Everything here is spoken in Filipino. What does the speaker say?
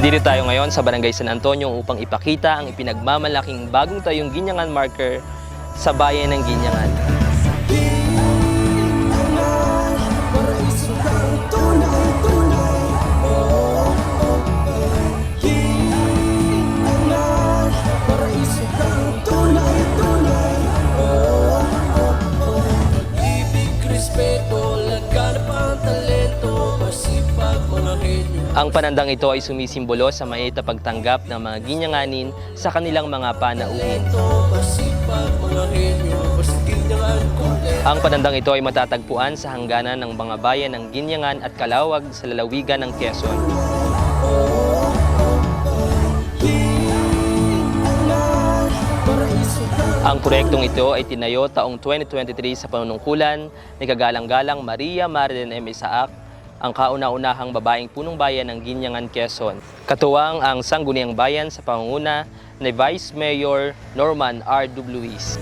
Nandito tayo ngayon sa Barangay San Antonio upang ipakita ang ipinagmamalaking bagong tayong Ginyangan marker sa bayan ng Ginyangan. Ibig, Ang panandang ito ay sumisimbolo sa maiit na pagtanggap ng mga Ginyanganin sa kanilang mga panauhin. Ang panandang ito ay matatagpuan sa hangganan ng mga bayan ng Ginyangan at Kalawag sa lalawigan ng Quezon. Ang proyektong ito ay tinayo taong 2023 sa panunungkulan ni Kagalang-galang Maria Marlen M. Isaac, ang kauna-unahang babaeng punong bayan ng Ginyangan, Quezon. Katuwang ang Sangguniang Bayan sa pangunguna ni Vice Mayor Norman R. W. Luis.